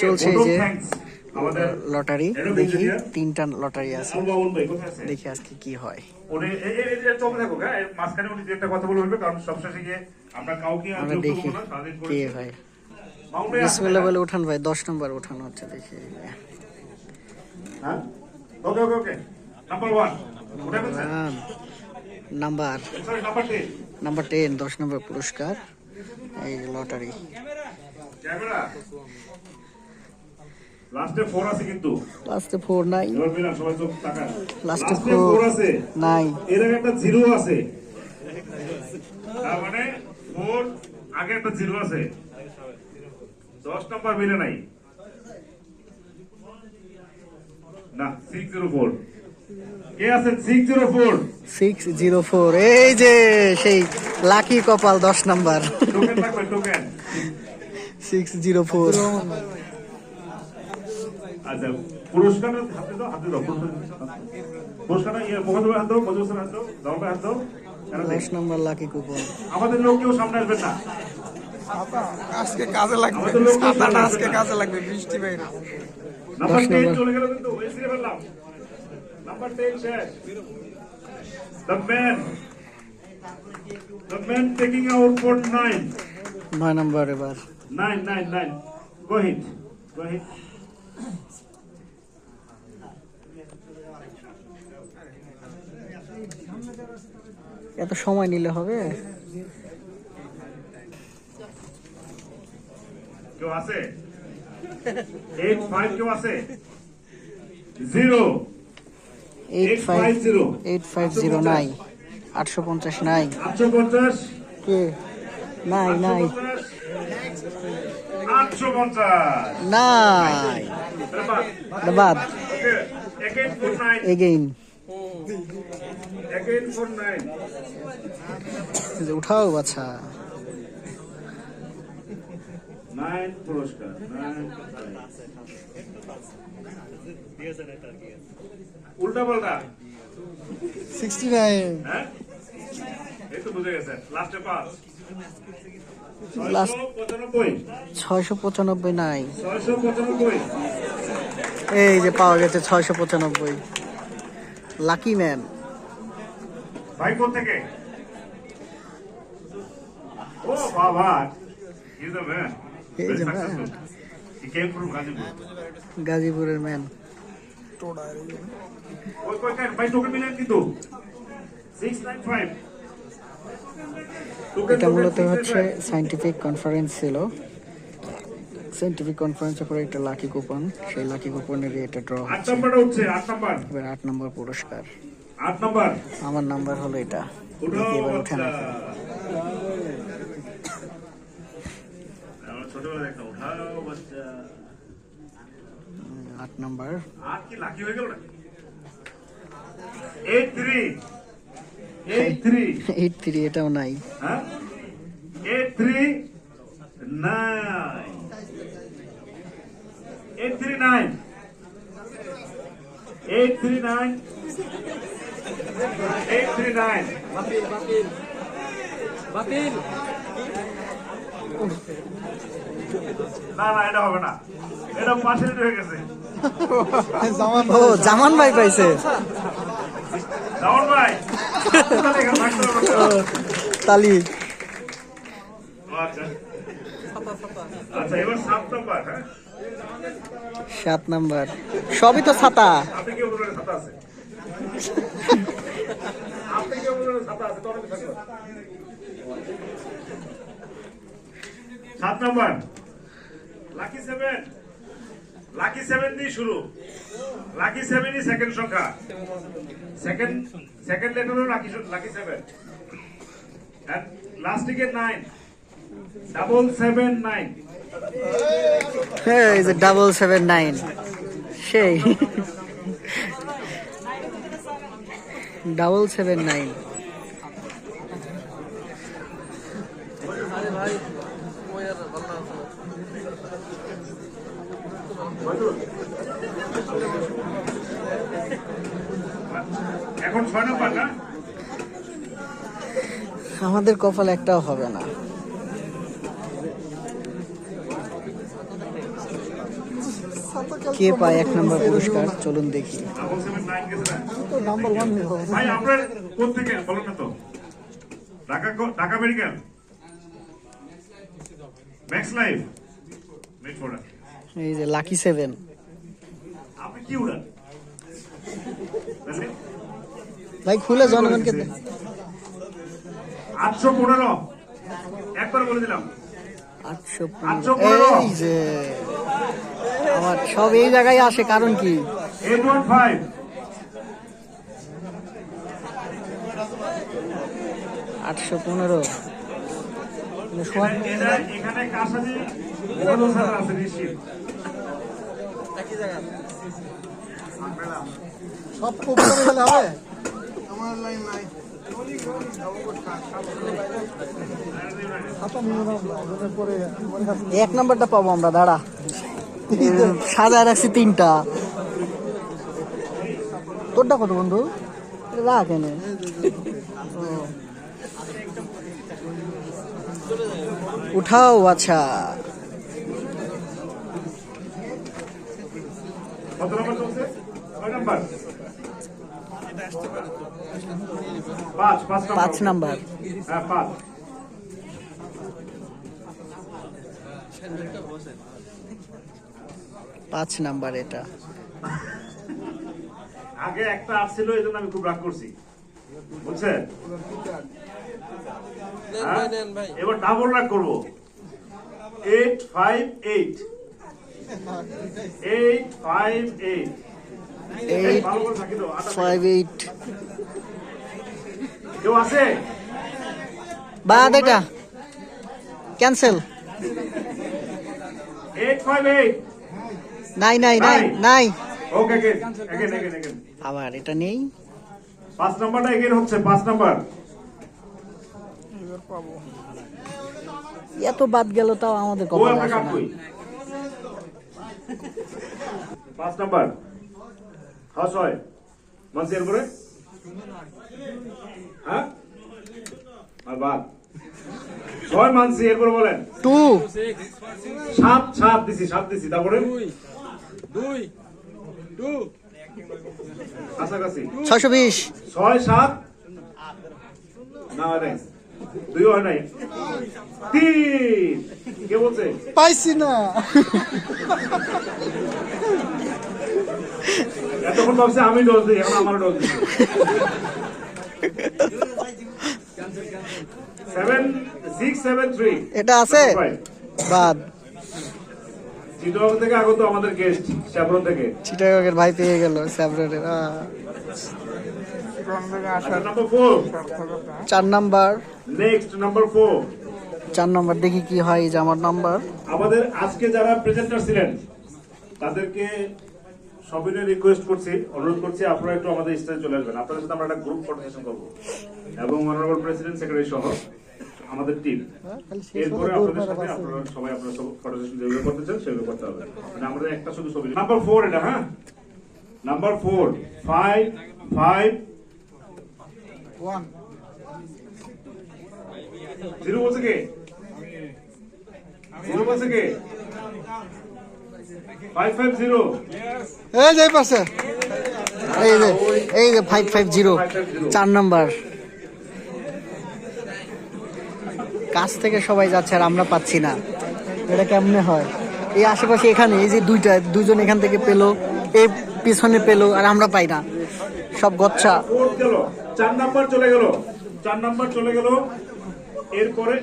চলছে এই যে আমাদের লটারি দেখি তিনটা লটারি আছে। দেখি আজকে কি হয়। আমরা দেখি কে ভাই বিসমিল্লাহ বলে উঠান ভাই দশ নম্বর উঠানো হচ্ছে দেখি। হ্যাঁ? Okay okay okay. Number. Number ten দশ নম্বর পুরস্কার এই লটারি। ক্যামেরা। লাস্টে ফোর আছে কিন্তু। লাস্টে ফোর নাই। এবার মিলান সবাই চোখ তাকান। লাস্টে লাস্টে ফোর ফোর আছে। নাই। এর আগে একটা জিরো আছে। তার মানে ফোর আগে একটা জিরো আছে। দশ নম্বর মিলে নাই। না সিক্স জিরো ফোর কে আছেন six zero four six zero four এই যে সেই লাকি কপাল দশ নাম্বার টোকেন লাগবে টোকেন সিক্স জিরো ফোর আচ্ছা পুরস্কার হাতে দাও হাতে দাও পুরস্কারটা ইয়ে মোহাম্মদ হাত দাও মজুর হাত দাও দাও হাত দাও কেন দেখ? দশ নাম্বার লাকি কুপন। আমাদের লোক কেউ সামনে আসবেন না। আজকে কাজে লাগবে। আমাদের লোক কেউ ছাতাটা সামনে আজকে আসবে না। কাজে লাগবে বৃষ্টি বাইরে নাম্বার দশ টেন নম্বর। চলে গেল কিন্তু ওই সিরে ফেললাম। নাম্বার টেন শেষ। The man the man taking out for nine নয় নাম্বার এবার। Nine nine nine go hit go hit এত সময় নিলে হবে। কেউ আছে? এইট ফাইভ কেউ আছে? Zero eight five 850 eight five zero নাই আটশো পঞ্চাশ। নাই আটশো পঞ্চাশ? কে? নাই নাই আটশো পঞ্চাশ? নাই বাদ এগেইন উঠাও বাছা। নাইন পুরস্কার উল্টা পাল্টা। সিক্সটি নাইন হ্যাঁ? এই তো বুঝে গেছে লাস্টে পাঁচ ছয়শো পঁচানব্বই। নাই। এই যে পাওয়া গেছে ছয়শো পঁচানব্বই। লাকি ম্যান ভাই কোথা থেকে ও বাবা is the man man. He came from Gazipur. গাজীপুরের ম্যান ওই কই কেন ভাই টোকেন মিলেন কিন্তু। 695 এটা মূলত হচ্ছে সাইন্টিফিক কনফারেন্স ছিল। সাইন্টিফিক কনফারেন্সের পরে একটা লাকি কুপন সেই লাকি কুপনের এটা ড্র আট হচ্ছে। উঠছে আট নাম্বার। এবার আট নম্বর পুরস্কার। আট নাম্বার। আমার নাম্বার হলো এটা। এবার উঠে না আট নাম্বার। আট কি লাকি হয়ে গেল eight three eight three eight three এটাও নাই। হ্যাঁ? এইট থ্রি না না এটা হবে না। এটা পাশে গেছে। ও জামান ভাই পাইছে। ভাই। তালি। আচ্ছা। আচ্ছা এবার সাত নম্বর হ্যাঁ? সাত নাম্বার। সবই তো ছাতা। সাত নম্বর। লাকি সেভেন লাকি সেভেন দিয়ে শুরু। লাকি সেভেনই সেকেন্ড সংখ্যা। সেকেন্ড সেকেন্ড লেটার হলো লাকি লাকি সেভেন লাস্ট দিকে নাইন ডাবল সেভেন নাইন এই যে ডাবল সেভেন নাইন সেই ডাবল সেভেন নাইন আমাদের কপাল একটাও হবে না। কে পায় এক নম্বর পুরস্কার? চলুন দেখি। ঢাকা মেডিকেল? ম্যাক্স লাইফ এই যে লাকি সেভেন। আপনি কি উড়ান? ভাই খুলে জনগণকে আটশো পনেরো। একবার বলে দিলাম। আটশো। পনেরো। এই যে। আমার সব এই জায়গায় আসে কারণ কি? আটশো পনেরো। মানে সব হবে আমার লাইন নাই এক নম্বরটা পাবো আমরা দাঁড়া। সাজায় রাখছি তিনটা। তোরটা কত বন্ধু? রাখ এনে। উঠাও আচ্ছা। পাঁচ নাম্বার। হ্যাঁ পাঁচ। পাঁচ নাম্বার এটা। আগে একটা আসছিল এই জন্য আমি খুব রাগ করছি। বুঝছেন? হ্যাঁ? এবার ডাবল রাগ করব। Eight five eight eight five eight eight five eight কেউ আছে? বাদ এটা। ক্যান্সেল এইট ফাইভ এইট নাই নাই নাই নাই ওকে এগেন এগেন এগেন আবার এটা নেই। পাঁচ নাম্বারটা এগেন হচ্ছে পাঁচ নাম্বার এত বাদ গেল তাও আমাদের কপালে আসে না। পাঁচ নাম্বার হ্যাঁ। ছয় মানসি এর করে? হ্যাঁ আর বাদ। ছয় মানসি এরপরে বলেন। টু সাত সাত দিছি সাত দিছি। তারপরে? দুই টু কাছাকাছি। ছয়শো বিশ। ছয় সাত। না নাই। দুই হয় নাই। তিন। কে বলছে? পাইছি না। এতক্ষণ ভাবছে আমি ডোজ দিই এখন আমার ডোজ দিই। Seven six seven three. এটা আছে? বাদ। থেকে আগত আমাদের গেস্ট শ্যাবরন থেকে। ভাই পেয়ে গেল স্যাবরেটের চার নাম্বার। নেক্সট নাম্বার ফোর চার নাম্বার দেখি কি হয় এই যে আমার নাম্বার। আমাদের আজকে যারা প্রেজেন্টার ছিলেন তাদেরকে সবিনয় রিকোয়েস্ট করছি অনুরোধ করছি আপনারা একটু আমাদের স্টেজে চলে আসবেন। আপনাদের সাথে আমরা একটা গ্রুপ ফটোসেশন করব। এবং অনারেবল প্রেসিডেন্ট সেক্রেটারি সহ। আমাদের টিম এরপরে আপনাদের সাথে আপনারা সবাই আপনারা সব ফটোসেশন যেগুলো করতে চান সেগুলো করতে হবে। মানে আমাদের একটা শুধু ছবি। নাম্বার ফোর এটা হ্যাঁ? Number four five five one zero বলছে কে? জিরো বলছে কে? Five five zero. এই যাই পাশে। এই যে এই যে ফাইভ ফাইভ জিরো। চার নাম্বার কাছ থেকে সবাই যাচ্ছে আর আমরা পাচ্ছি না। এটা কেমনে হয়? এই আশেপাশে এখানে এই যে দুইটা দুজন এখান থেকে পেল এই পিছনে পেল আর আমরা পাই না। সব গচ্ছা। চার নাম্বার চলে গেল। চার নাম্বার চলে গেল। এরপরে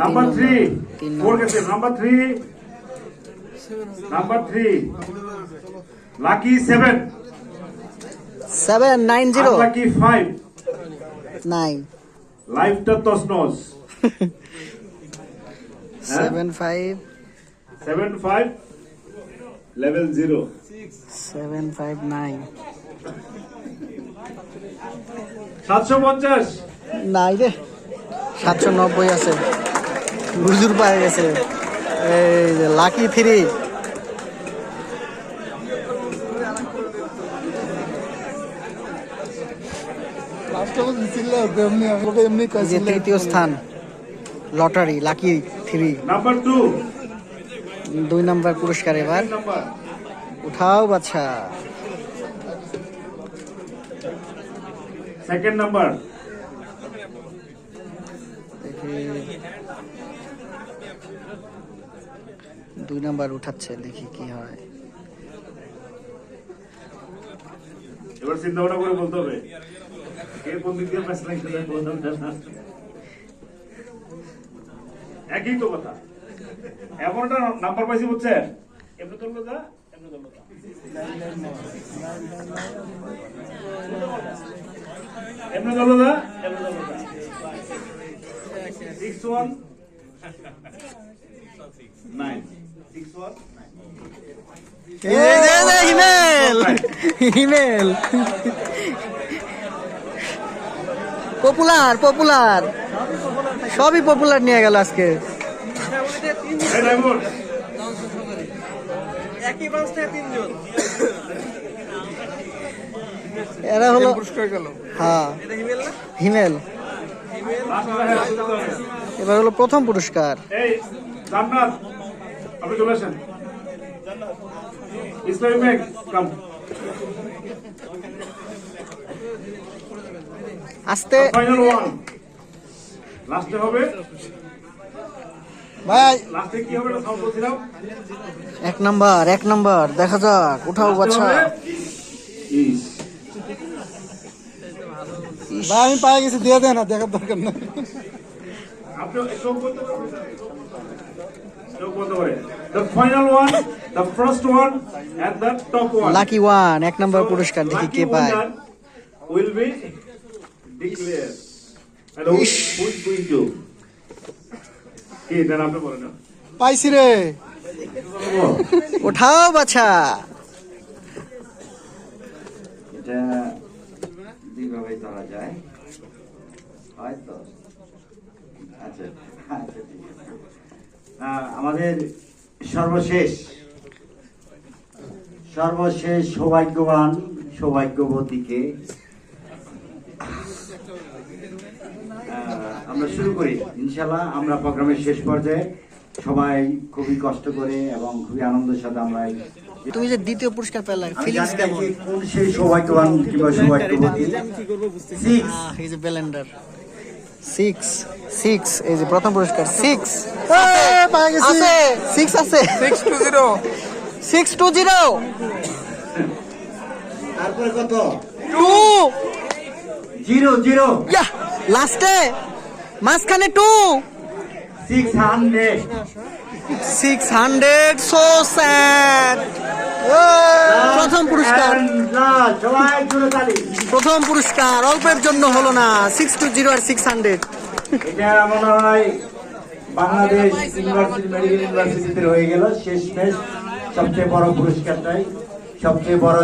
number three. Number three. Number three. Lucky seven seven nine zero lucky five nine লাইফটা তসনস seven five seven five level zero seven five nine সাতশো পঞ্চাশ। নাই রে। সাতশো নব্বই আছে। হুজুর পায়ে গেছে। এই যে লাকি থ্রি লাস্টে বলছি চিল্লাও এমনি আমি ওকে এমনি এই কয় যে তৃতীয় স্থান lottery lucky three. Number two দুই নাম্বার পুরস্কার এবার। উঠাও বাচ্চা। সেকেন্ড নাম্বার দেখি। দুই নাম্বার উঠাচ্ছে দেখি কি হয়। এবার চিন্তা ভাবনা করে বলতে হবে। একই তো কথা। এমন একটা নাম্বার পাইছি বুঝছেন এমনি তুললো যা এমনি তুললো এমনি তুললো যা এমনি তুললো যা six one nine six one এই যে, এই যে, হিমেল হিমেল পপুলার পপুলার সবই পপুলার নিয়ে গেল আজকে। এরা হলো পুরস্কার হ্যাঁ। হিমেল এবার হলো প্রথম পুরস্কার। এই জান্নাত আপনি চলে আসেন। ইসলামী ব্যাংক কাম আস্তে। ফাইনাল ওয়ান লাস্টে হবে। ভাই। লাস্টে কি হবে এক নাম্বার এক নাম্বার দেখা যাক। উঠাও বাচ্চা ভাই আমি পায়ে গেছি দিয়ে দেয় না দেখার দরকার ওয়ান লাকি ওয়ান এক নাম্বার পুরস্কার দেখি কে পায়। উইল বি কি দেন আপনি বলেন পাইছি রে। উঠাও বাচ্চা এটা দুইভাবে ধরা যায়। হয়তো। আচ্ছা আচ্ছা ঠিক আছে। আমাদের সর্বশেষ সর্বশেষ সৌভাগ্যবান সৌভাগ্যবতীকে আমরা শুরু করি। ইনশাল্লাহ আমরা প্রোগ্রামের শেষ পর্যায়ে সবাই খুবই কষ্ট করে এবং খুবই আনন্দের সাথে আমরা তুমি যে দ্বিতীয় পুরস্কার পেলে ফিলিংস কেমন? কোন সেই সৌভাগ্যবান কিংবা সৌভাগ্যবতী। এই যে ব্যালেন্ডার সিক্স সিক্স এই যে প্রথম পুরস্কার সিক্স আছে। সিক্স আছে। Six two zero six two zero তারপরে কত? টু জিরো জিরো লাস্টে মাঝখানে two six hundred six hundred so sad প্রথম পুরস্কার। প্রথম পুরস্কার অল্পের জন্য হলো না সিক্স টু জিরো আর সিক্স হান্ড্রেড এটা মনে হয় বাংলাদেশ ইউনিভার্সিটি মেডিকেল ইউনিভার্সিটিতে হয়ে গেল। শেষ সবচেয়ে বড় পুরস্কারটাই সবচেয়ে বড়